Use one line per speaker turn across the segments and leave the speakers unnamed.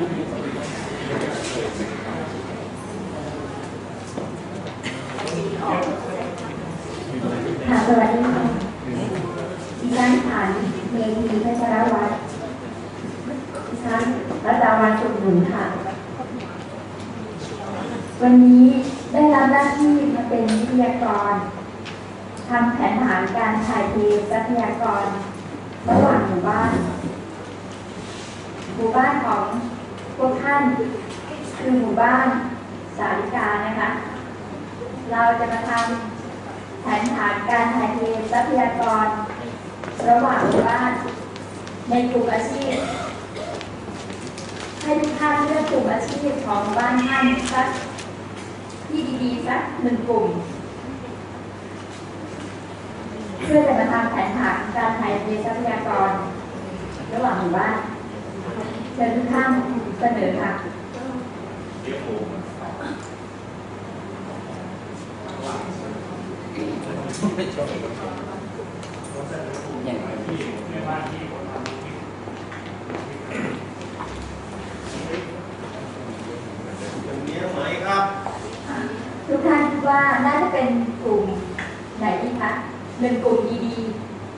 ค่ะสวัสดีค่ะดินผ่านเมธีพัชรวัตรดิฉันรัตาวันจุบุญค่ะ วันนี้ได้รับหน้าที่มาเป็นวิทยากรทำแผนฐานการถ่ายเททรัพยากรระหว่างหมู่บ้าน หมู่บ้านของ วกท่านคือหมู่บ้านสาริกานะคะ เราจะมาทำแผนฐานการถ่ายเททรัพยากร ระหว่างหมู่บ้าน ในกลุ่มอาชีพ ให้ทุกท่านเลือกกลุ่มอาชีพของหมู่บ้านท่านสักที่ดีๆสักหนึ่งกลุ่ม เพื่อจะมาทำแผนฐานการถ่ายเททรัพยากร ระหว่างหมู่บ้านเชิญทุกท่าน เสนอค่ะ
เลี้ยงหมูที่ในบ้านที่ผมทำ
อย่างนี้ไหมครับ
ทุกท่านคิดว่าน่าจะเป็นกลุ่มไหนดีคะหนึ่งกลุ่มดี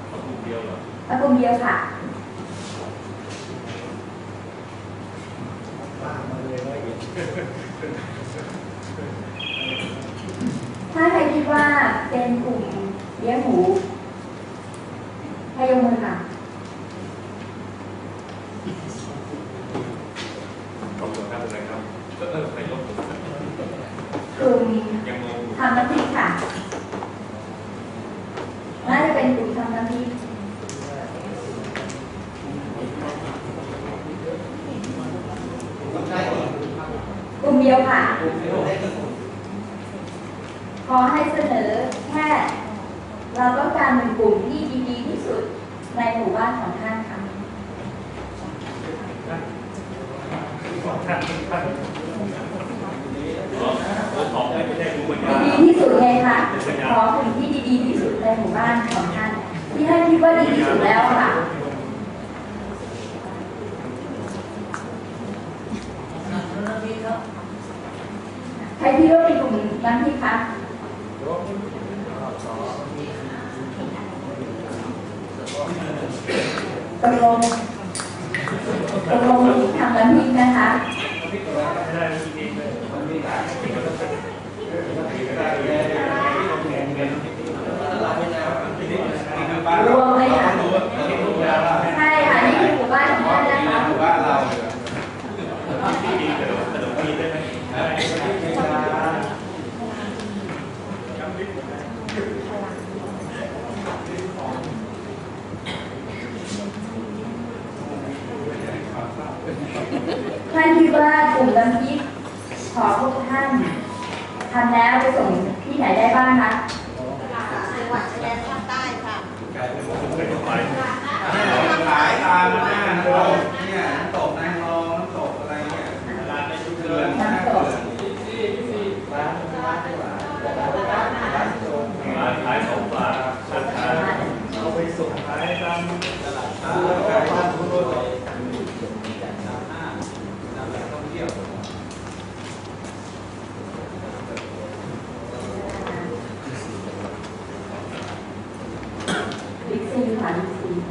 เขากลุ่มเดียวเหรอ
ๆเอากลุ่มเดียวค่ะ ถ้าใครคิดว่าเป็นกลุ่มเลี้ยงหมูให้ยกมือค่ะ
ขอบคุณครับอะไรครับเออไปลบ
กลุ่ม
ยังงง
ทำน้ำพริกค่ะ น่าจะเป็นกลุ่มทำน้ำพริก
ต้องใช้อีก
กลุ่มเดียวค่ะ ขอให้เสนอแค่ เราต้องการหนึ่งกลุ่มที่ดีๆที่สุดในหมู่บ้านของท่านค่ะ
ของท่านท่านอ๋อตัวของไม่ได้รู้เหมือนกัน
ดีๆที่สุดไงคะขอกลุ่มที่ดีๆที่สุดในหมู่บ้าน ของท่านที่ท่านคิดว่าดีที่สุดแล้วค่ะใครที่ว่าเป็นกลุ่มนั้นที่คะตกลงตกลงทำน้ำพริกนะคะ
ไม่ได้จริงๆเลย
รวมเลยค่ะใช่ค่ะนี่คือหมู่บ้านของท่านนะคะ
หมู่บ้านเรา
ที่ดีขนมขนมจีนได้ไหม
ท่านคิดว่ากลุ่มน้ำพริกของพวกท่านทำแล้วไปส่งที่ไหนได้บ้างคะ
จังหวัดชายแดนภาคใต้ค่ะ
ไม่ต้องไป
ขายตามหน้าน้ำตกเนี่ยน้ำตกนางรองน้ำตกอะไรเนี่ยร้านในชุมชนน้ำตกร้านร้านร้านโจม
ร้านขายของฝากร้านขายเอาไปส่งขายตาม
ตลาดค้าแล้วก็บ้านผู้รู้จักน้ำห้างน้ำแหล่งท่องเที่ยว
บิ๊กซีค่ะบิ๊กซีท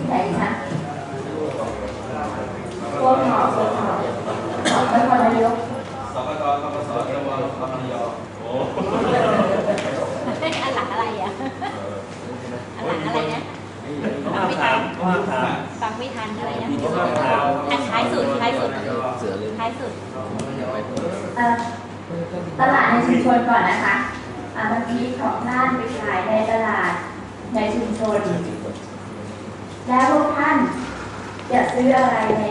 ี่ไหนคะพวกหอพวกหอของนครนายก
สปตสปสตวปปย
โอ้
อันหลังอะไรอะ อันหลังอะไรนะ
ต้องห้ามถามต้องห้ามถาม
ฟังไม่ทันอะไรนะ
ต้องห้ามถาม
อันท้ายสุดท้ายสุดท้ายสุด
เอ่อตลาดในชุมชนก่อนนะคะอ่าเมื่อกี้ของท่านไปขายในตลาดในชุมชน แล้วพวกท่านจะซื้ออะไรใน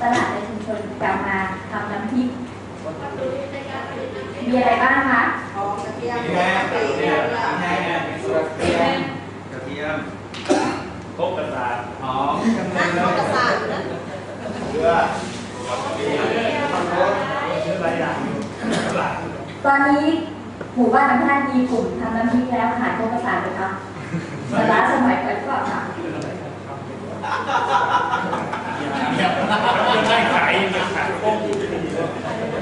ตลาดในชุมชนกลับมาทำน้ำพริก มีอะไรบ้างคะ
กระเทียมแห้งกระเทียมแห้งกระเทียมกระเทียม
พกกระดาษ
หอมกระเที
นั่
ย
ง
ม
รถกระสานนะ
เกลือ
เชื่อหลายอย่างอยู่หลาย
ตอนนี้หมู่บ้านของท่านมีกลุ่มทำน้ำพริกแล้วขายโคกระสานไหมคะสาระสมัยก่อนก็ค่ะ
เนี่ยมันไม่ขายเนี่ขายพวก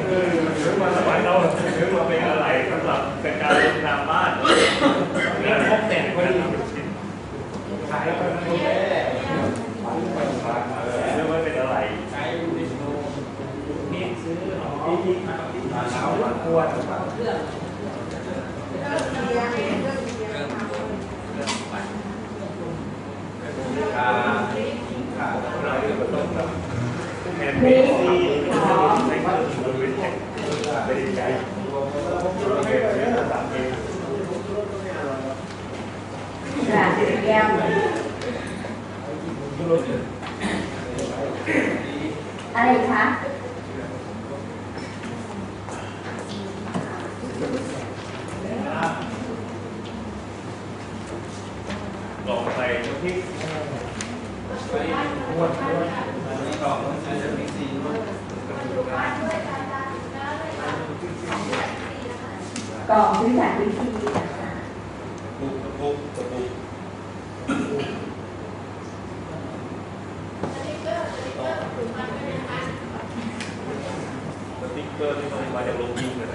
เออหรือมาสมัยเราหรือมาเป็นอะไรสำหรับเป็นการนา ควร
ขาขา
เราก็ต้องแบบแทนที่ที่ใช้เครื่องมือเป็นแท็กไ สติ๊กเกอร์ที่มมาจากลงยิงเลย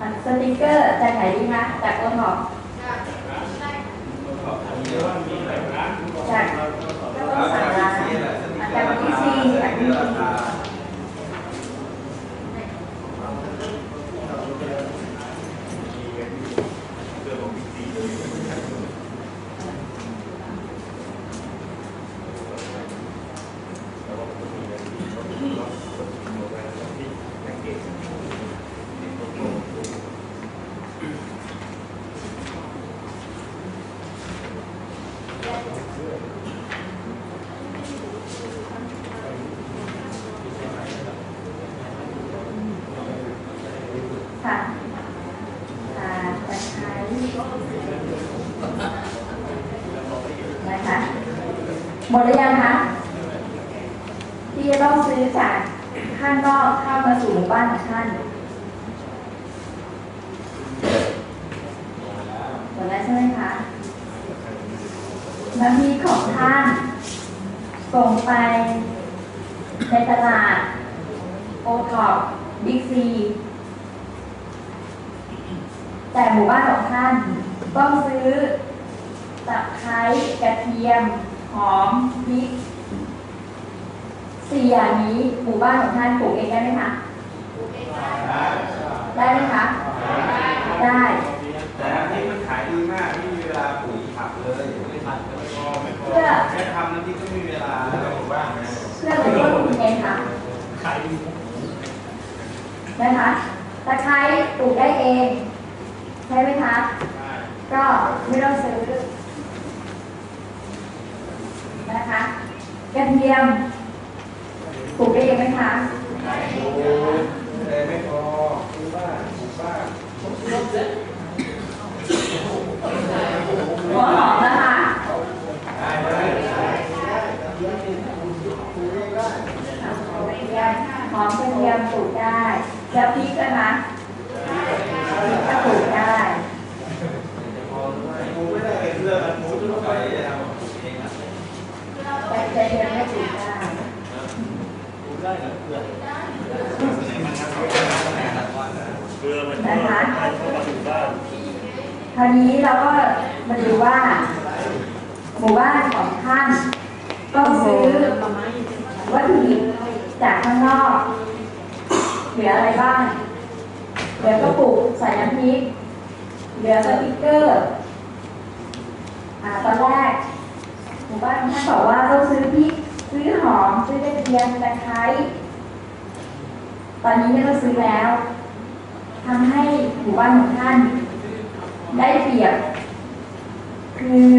อันสติกเกอร์จากไหนดีคะจากโอท็อป
ขอบคุณเยอะว่ามีหลายร้าน
จากก็ต้องสั่งร้านจากวิธีจากพีซี
ราคา
เรื่องของบิ๊กซีแล้วก็มีอะไรที่เขาที่โรงงานที่แพ็กเกจ
ค่ะอ่าตะไคร้นะคะ หมดหรือยังคะ ที่จะต้องซื้อจากข้างนอกเข้ามาสู่หมู่บ้านของท่านหมดแล้วใช่ไหมคะน้ำพริกของท่าน ส่งไปในตลาดโอท็อปบิ๊กซี แต่หมู่บ้านของท่าน ต้องซื้อตะไคร้กระเทียม หอมพริกสี่อย่างนี้หมู่บ้านของท่านปลูกเองได้ไหมคะ ได้ไหมคะ ได้
แต่อันนี้มันขายดีมากไม่มีเวลาปุ๋ยผักเลยไม่ทันก็ไม่พอไม่พอ
เพื่อ
แค่ทำน้ำพริกก็ไม่มีเวลาแล้วผมว่านะ
เพื่อลดต้นทุนเองค่ะ
ขายดี
นะคะตะไคร้ปลูกได้เอง ใช่ไหมคะ ก็ไม่ต้องซื้อ นะคะกระเทียมปลูกได้เองไหมคะ
ไม่พอคือบ้านปลูกบ้า
หัวหอมนะคะหอมกระเทียมปลูกได้ แล้วพริกนะคะพริกก็ปลูกได้
พอด้วยปลูกไม่ได้เป็นเรื่องมันปลูกทั่วไปจะทำปลูกเองนะ
แต่กระเทียมไม่ปลูกได้
ปลูกได้เหรอเพื่อนไหนมันทำให้ได้วันนะ
เรือมันเข้ามาถึงบ้าน
คราวนี้เราก็มาดูว่า หมู่บ้านของท่านต้องซื้อวัตถุดิบจากข้างนอก เหลืออะไรบ้าง เหลือกระปุกใส่น้ำพริก เหลือสติ๊กเกอร์ อ่าตอนแรก หมู่บ้านของท่านบอกว่าต้องซื้อพริก ซื้อหอม ซื้อกระเทียมตะไคร้ ตอนนี้ไม่ต้องซื้อแล้วทำให้หมู่บ้านของท่าน ได้เปรียบ คือ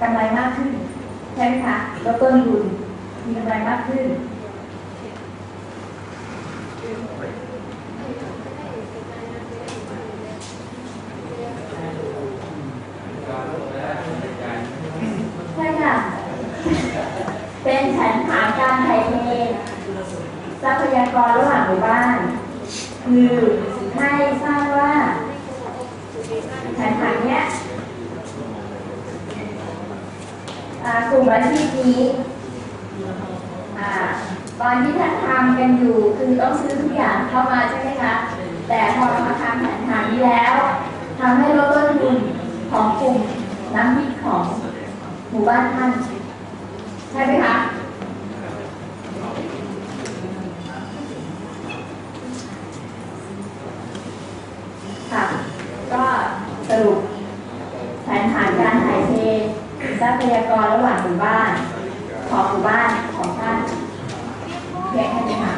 กำไรมากขึ้น ใช่ไหมคะลดต้นทุนมีกำไรมากขึ้นใช่ค่ะ เป็นแผนฐานการไถ่เททรัพยากรระหว่างหมู่บ้าน คือให้ทราบว่าแผนฐานเนี้ย อ่าก ลุ่มอาชีพนี้ตอนที่ท่านทำกันอยู่คือต้องซื้อทุกอย่างเข้ามาใช่ไหมคะ แต่พอมาทำแผนฐานนี้แล้วทำให้ลดต้นทุนของกลุ่มน้ำพริกของหมู่บ้านท่าน ใช่ไหมคะ ก็สรุปแผนฐานการถ่ายเททรัพยากรระหว่างหมู่บ้าน ของหมู่บ้านของท่านเพียงแค่นี้ค่ะ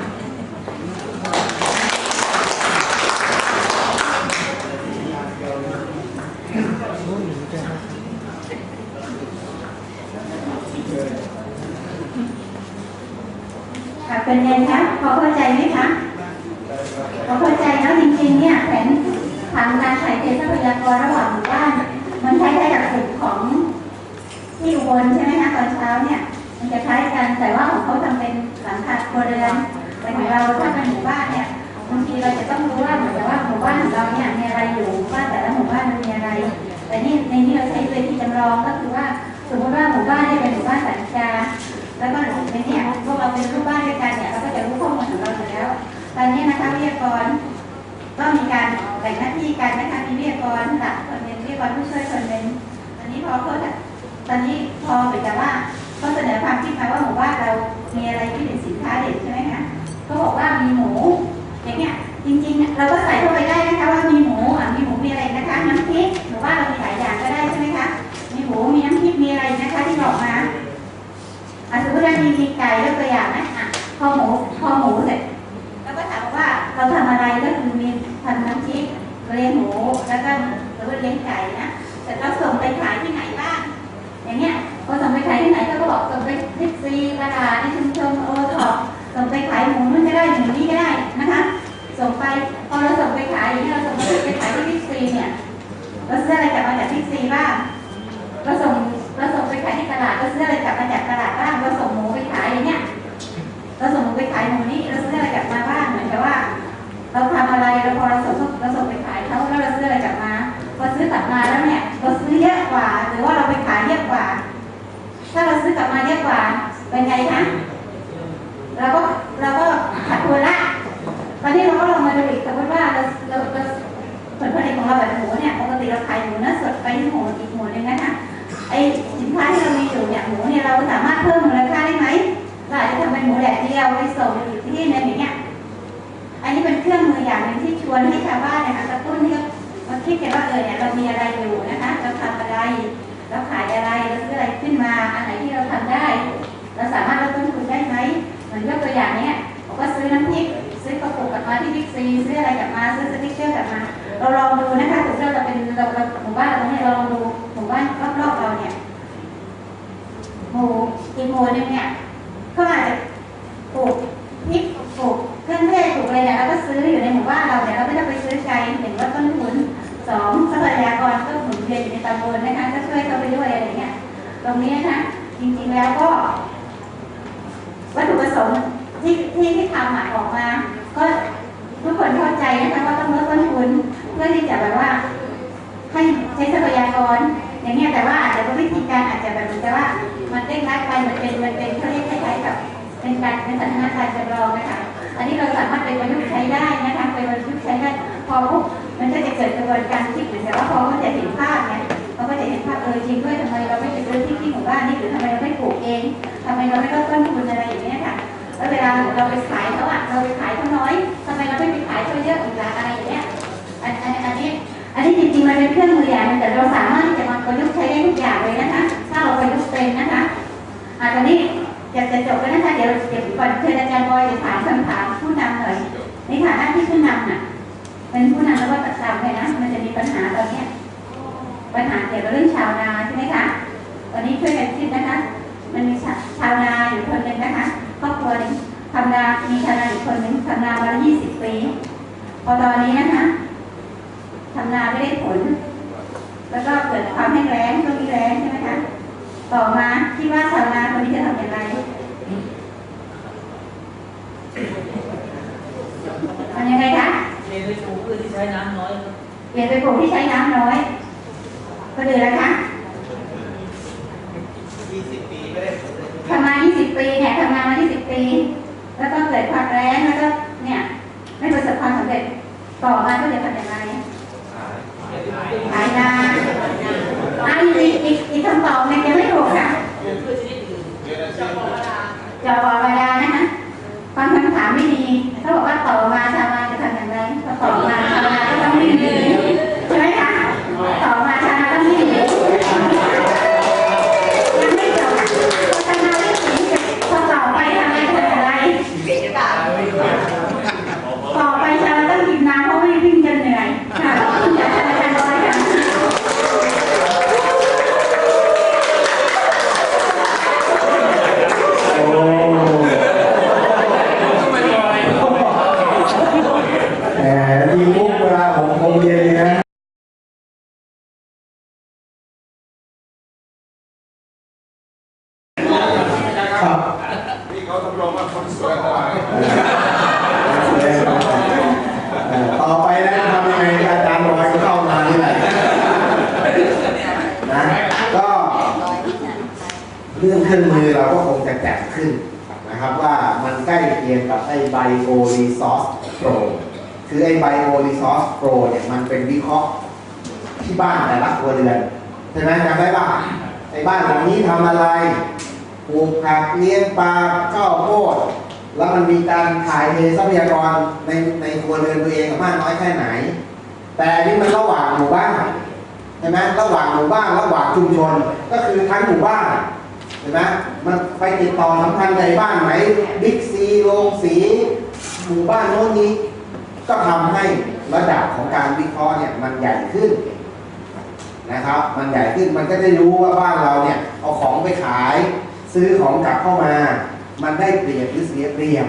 ค่ะเป็นไงคะพอเข้าใจไหมคะพอเข้าใจแล้วจริงๆเนี่ยแผนทางการถ่ายเททรัพยากรระหว่างหมู่บ้าน มันคล้ายๆกับกลุ่มของที่อุบลใช่ไหมคะตอนเช้าเนี่ย มันจะคล้ายกัน แต่ว่าของเขาทำเป็นหลังคารัวเรือนแต่ของเราถ้าเป็นหมู่บ้านเนี่ยบางทีเราจะต้องรู้ว่าเหมือนกับว่าหมู่บ้านของเราเนี่ยมีอะไรอยู่หมู่บ้านแต่ละหมู่บ้านมันมีอะไร แต่นี่ในนี้เราใช้เวทีจำลองก็คือว่าสมมติว่าหมู่บ้านเนี่ยเป็นหมู่บ้านสันกาแล้วก็ในเนี่ยพวกเราเป็นลูกบ้านด้วยกันเนี่ยเราก็จะรู้ข้อมูลของเราอยู่แล้ว ตอนนี้นะคะวิทยากรก็มีการแบ่งหน้าที่กันนะคะมีวิทยากรหลักคนหนึ่งวิทยากรผู้ช่วยคนหนึ่งตอนนี้พอเขาตอนนี้พอเหมือนกับว่า เขาเสนอความคิดมาว่าหมู่บ้านเรามีอะไรที่เป็นสินค้าเด็ดใช่ไหมคะเขาบอกว่ามีหมู อย่างเงี้ยจริงๆ เราก็ใส่เข้าไปได้นะคะว่ามีหมูอะมีหมูมีอะไรนะคะน้ำพริกหรือว่าเรามีหลายอย่างก็ได้ใช่ไหมคะมีหมูมีน้ำพริกมีอะไรนะคะที่บอกมาอะสมมติว่ามีมีไก่ยกตัวอย่างนะอะพอหมูพอหมูเสร็จ แล้วเนี่ยเราซื้อเยอะกว่า หรือว่าเราไปขายเยอะกว่า ถ้าเราซื้อกลับมาเยอะกว่าเป็นไงคะเราก็เราก็ขาดทุนละตอนนี้เราก็ลองมาดูอีกสมมติว่าเราเราเราผลผลิตของเราแบบหมูเนี่ยปกติเราขายหมูเนื้อสดไปที่หมูอีกหมูหนึงนะคะไอสินค้าที่เรามีอยู่เนี่ยหมูเนี่ยเราสามารถเพิ่มมูลค่าได้ไหมเราอาจจะทำเป็นหมูแดดเดียวไปส่งอีกที่นึงอย่างเงี้ยอันนี้เป็นเครื่องมืออย่างหนึ่งที่ชวนให้ชาวบ้านเนี่ยค่ะ คิดกันว่าเออเนี่ยเรามีอะไรอยู่นะคะเราทำอะไรเราขายอะไรเราซื้ออะไรขึ้นมาอันไหนที่เราทำได้ เราสามารถลดต้นทุนได้ไหมเหมือนยกตัวอย่างเนี้ยบอกว่าซื้อน้ำพริกซื้อกระปุกกลับมาที่บิ๊กซีซื้ออะไรกลับมาซื้อสติ๊กเกอร์กลับมา เราลองดูนะคะถึงเราจะเป็นเราเหมู่บ้านเราเนี่ยเราลองดูหมู่บ้านรอบๆเราเนี่ยหมู่อีกหมู่นึงเนี่ยเขาอาจจะปลูกพริกปลูกเครื่องเทศปลูกอะไรเนี่ยเราก็ซื้ออยู่ในหมู่บ้านเราเนี่ยเราไม่ต้องไปซื้อไกลเห็นว่าต้นทุน สองทรัพยากรก็หมุนเวียนอยู่ในตำบลนะคะก็ช่วยเขาไปด้วยอะไรเงี้ยตรงนี้นะคะจริงๆแล้วก็ วัตถุประสงค์ที่ที่ที่ทำอออกมา ก็ทุกคนเข้าใจนะคะว่าต้องลดต้นทุนเพื่อที่จะแบบว่า ให้ใช้ทรัพยากร อย่างเงี้ยแต่ว่าอาจจะวิธีการอาจจะแบบเหมือนกับว่า มันเร่งรัดไปมันเป็นมันเป็นเขาเรียกคล้ายๆกับเป็นการเป็นสันทนาการจำลองนะคะอันนี้เราสามารถไปประยุกต์ใช้ได้นะคะไปประยุกต์ใช้ได้ พอปุ๊บมันก็จะเกิดกระบวนการคิดเหมือนกับว่าพอเขาจะเห็นภาพเนี่ยเขาก็จะเห็นภาพเออจริงด้วยทำไมเราไม่ไปซื้อที่ที่หมู่บ้านนี่หรือทำไมเราไม่ปลูกเองทำไมเราไม่ลดต้นทุนอะไรอย่างเงี้ยค่ะแล้วเวลาเราไปขายเขาอะเราไปขายเขาน้อยทำไมเราไม่ไปขายเขาเยอะอีกล่ะอะไรอย่างเงี้ยอันอันอันนี้อันนี้จริงๆมันเป็นเครื่องมืออย่างนึงแต่เราสามารถที่จะมาประยุกต์ใช้ได้ทุกอย่างเลยนะคะถ้าเราประยุกต์เป็นนะคะอ่าตอนนี้จะจะจบแล้วนะคะเดี๋ยวเดี๋ยวก่อนเชิญอาจารย์บอยจะถามคำถามผู้นำหน่อยในฐานะที่ผู้นำน่ะ เป็นผู้นำแล้วก็ตัดตามเลยนะ มันจะมีปัญหาตอนนี้ปัญหาเกี่ยวกับเรื่องชาวนาใช่ไหมคะตอนนี้ช่วยกันคิดนะคะ มันมีชาวนาอยู่คนหนึ่งนะคะครอบครัวทำนามีชาวนาอยู่คนหนึ่งทำนามาแล้วยี่สิบปี พอตอนนี้นะคะทำนาไม่ได้ผล แล้วก็เกิดความแห้งแล้งช่วงนี้แล้งใช่ไหมคะต่อมาคิดว่าชาวนาคนนี้จะทำอย่างไรทำยังไงคะ
เมนไปปลูกพืชที่ใช้น้ำน้อยครับ
เมนไปปลูกที่ใช้น้ำน้อยคนดือนนะคะ
20
ปีไม่ได้ลเลทำงาน20 ปีเนี่ยทำงานมา 20 ปี แล้วก็เกิดความแรงแล้วก็เนี่ยไม่ประสบความสำเร็จต่อมาก็
เลย
ทำ
แจ่มขึ้นนะครับว่ามันใกล้เคียงกับไอ้ Bio Resource Pro คือไอ้ Bio Resource Pro เนี่ยมันเป็นวิเคราะห์ที่บ้านแต่ละครัวเรือนใช่ไหมจำได้ป่ะไอ้บ้านหลังนี้ทำอะไรปลูกผักเลี้ยงปลาข้าวโพดแล้วมันมีการถ่ายเททรัพยากรในในครัวเรือนตัวเองมากน้อยแค่ไหน แต่นี่มันระหว่างหมู่บ้านใช่ไหมระหว่างหมู่บ้านระหว่างชุมชนก็คือทั้งหมู่บ้าน เห็นไหมมันไปติดต่อสัมพันธ์ในบ้านไหนบิ๊กซีโรงสีหมู่บ้านโน้นนี้ ก็ทำให้ระดับของการวิเคราะห์เนี่ยมันใหญ่ขึ้นนะครับ มันใหญ่ขึ้นมันก็ได้รู้ว่าบ้านเราเนี่ยเอาของไปขาย ซื้อของกลับเข้ามา มันได้เปรียบหรือเสียเปรียบ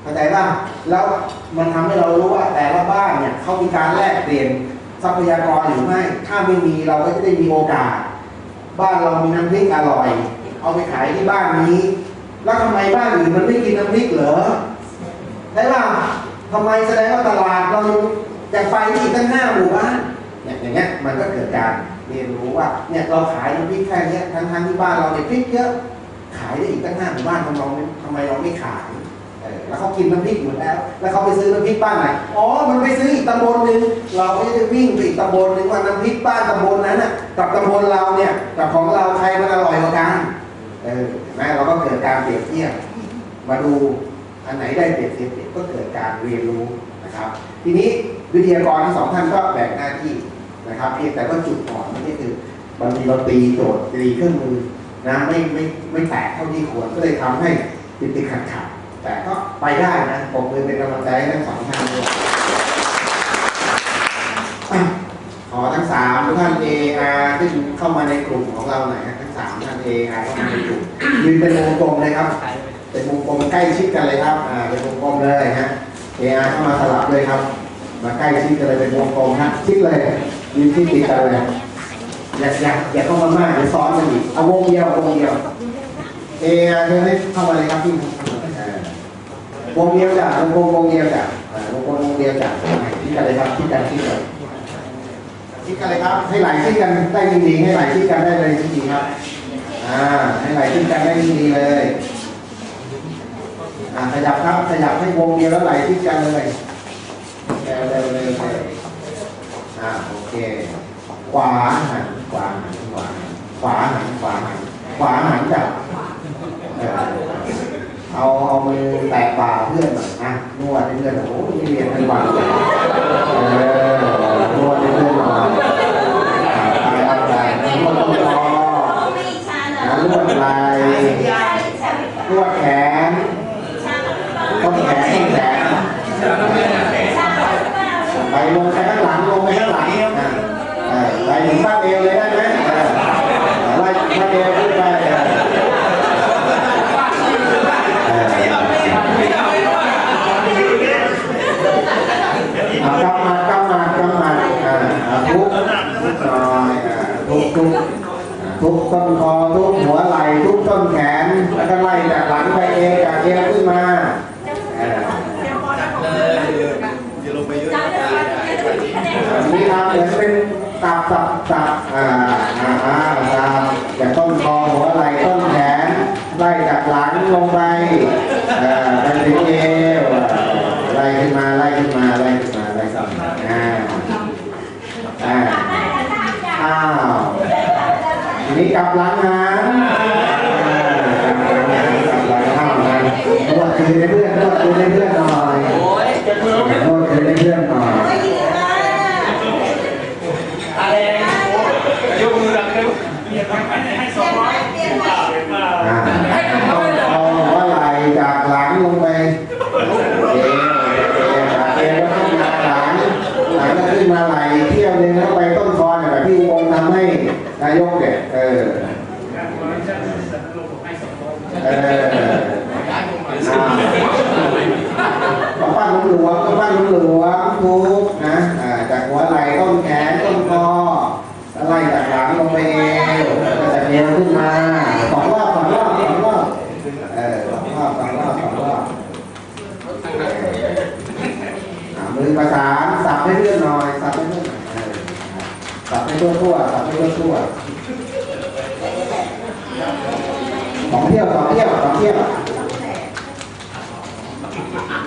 เข้าใจป่ะแล้วมันทำให้เรารู้ว่าแต่ละบ้านเนี่ยเขามีการแลกเปลี่ยนทรัพยากรหรือไม่ถ้าไม่มีเราก็จะได้มีโอกาส บ้านเรามีน้ำพริกอร่อย เอาไปขายที่บ้านนี้ แล้วทำไมบ้านอื่นมันไม่กินน้ำพริกเหรอได้ป่ะทำไมแสดงว่าตลาดเราจะไปอีกตั้งห้าหมู่บ้านเนี่ยอย่างเงี้ยมันก็เกิดการเรียนรู้ว่าเนี่ยเราขายน้ำพริกแค่เนี้ยทั้งๆที่บ้านเราเนี่ยพริกเยอะขายได้อีกตั้งห้าหมู่บ้านทำไมเราไม่ทำไมเราไม่ขาย แล้วเขากินน้ำพริกหมดแล้ว แล้วเขาไปซื้อน้ำพริกบ้านไหนอ๋อ มันไปซื้ออีกตำบลหนึ่งเราก็จะวิ่งไปอีกตำบลหนึ่งว่าน้ำพริกบ้านตำบลนั้นน่ะกับตำบลเราเนี่ยกับของเราใครมันอร่อยกว่ากันเออเห็นไหมเราก็เกิดการเปรียบเทียบมาดูอันไหนได้เปรียบเทียบก็เกิดการเรียนรู้นะครับ ทีนี้วิทยากรทั้งสองท่านก็แบ่งหน้าที่นะครับเพียงแต่ว่าจุดอ่อนมันนี่คือบางทีเราตีโจทย์ตีเครื่องมือนะไม่ไม่ไม่แตกเท่าที่ควรก็เลยทำให้ติดติดขัดขัด แต่ก็ไปได้นะผมเลยเป็นกำลังใจให้ทั้งสองท่านด้วยขอทั้งสามท่านเออาขึ้นเข้ามาในกลุ่มของเราหน่อยทั้งสามท่านเออาเข้ามาในกลุ่มยืนเป็นวงกลมเลยครับ เป็นวงกลมใกล้ชิดกันเลยครับอ่าเป็นวงกลมเลยฮะ AR เข้ามาสลับเลยครับ มาใกล้ชิดกันเลยเป็นวงกลมฮะชิดเลยยืนชิดติดกันเลยอย่าอย่าอย่าเข้ามามากเดี๋ยวซ้อนกันอีกเอาวงเดียววงเดียว AR เชิญให้เข้ามาเลยครับพี่ วงเดียวจ้ะวงกลมวงเดียวจ้ะอ่าวงวงเดียวจ้ะชิดกันเลยครับชิดกันชิดกันชิดกันเลยครับ ให้ไหลชิดกันได้จริงๆให้ไหลชิดกันได้เลยจริงๆครับอ่าให้ไหลชิดกันได้จริงๆเลยอ่าขยับครับขยับให้วงเดียวแล้วไหลที่กันเลยเร็วเร็วเร็วเร็วอ่าโอเค ขวาหันขวาหันขวาหันขวาหันขวาหันขวาหันจับ เอาเอามือแตะบ่าเพื่อนหน่อยนะนวดให้เพื่อนหน่อยโอ้ยเรียนทั้งวันเออนวดให้เพื่อนหน่อยตายเอาใจนวดตรงคอนะนวดไหล่นวดแขนต้นแขนต้นแขนไปลงไปข้างหลังลงไปข้างหลังไปถึงบ้านเอวเลยได้ไหมไล่บ้านเอวขึ้นไปอ่าอ่าอ่ากำมัดกำมัดกำมัดอ่าอ่าทุบทุบหน่อยอ่าทุบทุบอ่าทุบ ต้นคอทุบหัวไหล่ทุบต้นแขน แล้วก็ไล่จากหลังไปเอวจากเอวขึ้นมา
อย่าลงไปเยอะ
มีทำเหมือนเป็นตับตับตับอ่าอ่าอ่าตับจากต้นคอหัวไหล่ต้นแขนไล่จากหลัง ลงไปเอ่อไปถึงเอวอะไล่ขึ้นมาไล่ขึ้นมาไล่ขึ้นมาไล่ขึ้นมาอ่าอ่าอ้าวทีนี้กลับหลังนะอ่ากลับหลังเข้านะนวดคืนให้เพื่อนนวดคืนให้เพื่อนหน่อยนวดคืนให้เพื่อนหน่อย
อะไรยกมือดังเลยให้สองร้อยเปลี่ยนมา
อ่าเอาว่าไหลจากหลังลงไปเอวเอวเอวแล้วขึ้นมาหลังหลังก็ขึ้นมาไหลเที่ยวห นึงนะไปต้นคอเนี่ยแบบที่อุบลทำให้นายกเนี่ยเออเออต้องปั้นหลวงต้องปั้นหลวงทุกนะอ่าจากหัวไหล่ต้นแขนต้นคอแล้วไล่จากหลังลงไปเอวแล้วก็จากเอวขึ้นมาสองรอบสองรอบสองรอบเออสองรอบสองรอบสองรอบอ่ามือประสานสับให้เพื่อนหน่อยสับให้เพื่อนหน่อยเออสับให้ทั่วทั่วๆสับให้ทั่วทั่วๆ สอเทียวสองเที่ยวยว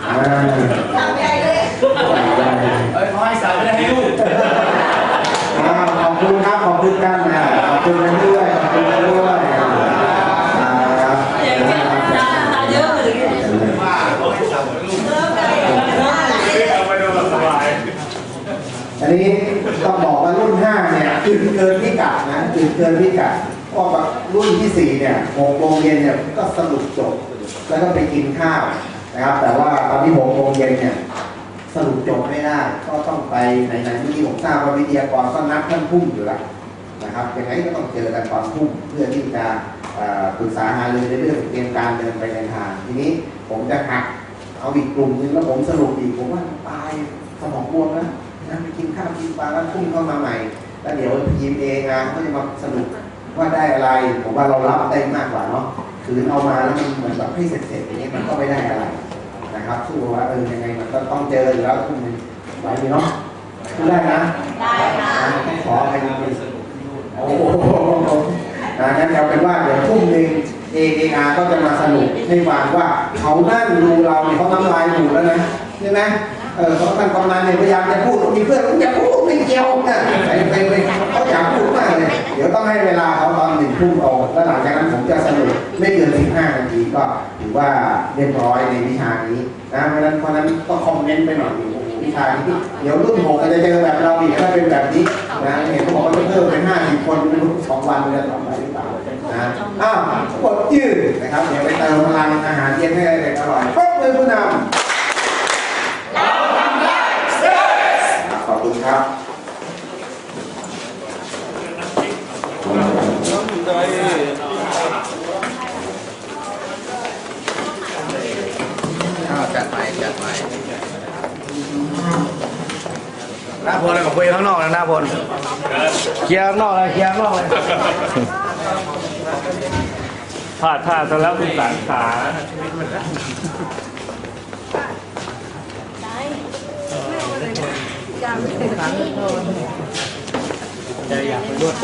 อ่า
เอ้ยขาให้สาวไม่ได้ให้ลูก
ขอบคุณครับขอบคุณกันนะขอบคุณกันด้วยขอบคุณกันด้วยอ่าครับ
ตาเยอะเลย
ว่าเขาให้สาวลูก
ไม่เอาไปโดนสบาย
อันนี้ต้องบอกว่ารุ่น 5 เนี่ยคือเกินพิกัดนะคือเกินพิกัด พราะว่ารุ่นที่4เนี่ย6โมงเย็นเนี่ยก็สรุปจบ แล้วก็ไปกินข้าวนะครับ แต่ว่าตอนที่6โมงเย็นเนี่ยสรุปจบไม่ได้ ก็ต้องไปไหนๆเมื่อกี้ผมทราบว่าวิทยากรก็นัดท่านพุ่มอยู่แล้วนะครับยังไงก็ต้องเจอกันตอนพุ่มเพื่อที่จะปรึกษาหารือในเรื่องเตรียมการเดินไปในทาง ทีนี้ผมจะหักเอาอีกกลุ่มหนึงแล้วผมสรุปอีกผมว่าตายสมองบวมนะนะไปกินข้าวกินปลาแล้วพุ่งเข้ามาใหม่ แล้วเดี๋ยวทีมเองงานก็จะมาสรุป ว่าได้อะไรผมว่าเรารับได้มากกว่าเนาะคือเอามาแล้วมันเหมือนแบบให้เสร็จๆอย่างนี้ยมันก็ไม่ได้อะไรนะครับสู้ว่าเออยังไงมันก็ต้องเจออยู่แล้วคุณไหวไหมเนาะสู้ได้นะ
ได้ค่ะ
นะขอไปดูโอ้โหนะงั้นเอาเป็นว่าเดี๋ยวทุ่มหนึ่งเอเออาร์ก็จะมาสรุปให้ฟังว่าเขานั่งดูเราเนี่ยเขาน้ำลายหูแล้วนะใช่ไหมเออเขาท่านกำนันเนี่ยพยายามจะพูดมีเพื่อนมึงอย่าพูดไม่เกี่ยวนะไปไปไปเขา อยากพูดมากเลยเดี๋ยวต้องให้เวลาเขาตอนหนึ่งทุ่มตรงแล้วหลังจากนั้นผมจะสรุปไม่เกิน15นาทีก็ถือว่าเรียบร้อยในวิชานี้นะเพราะนั้นเพราะนั้นก็คอมเมนต์ไปหน่อยอ้โหวิชานี้เดี๋ยวรุ่นหกอาจจะเจอแบบเราอีกถ้าเป็นแบบนี้นะเห็นเขาบอกว่าจะเพิ่มเป็น50คนเป็นสองวันจะต่อไปหรือเปล่านะอ้าวกดยืดนะครับเดี๋ยวไปเติมพลังอาหารเย็นให้เด็กอร่อยปรบมือผู้นำขอบคุณครับ
จัดไปจัดไปหน้าพลเลยกับคุยข้างนอกนะหน้าพลเค ลียร์ข้างนอกเลยเคลียร์ข้างนอกเลย
พลาดพลาซะแล้วคุณสารขา
ใจอยากไปรวด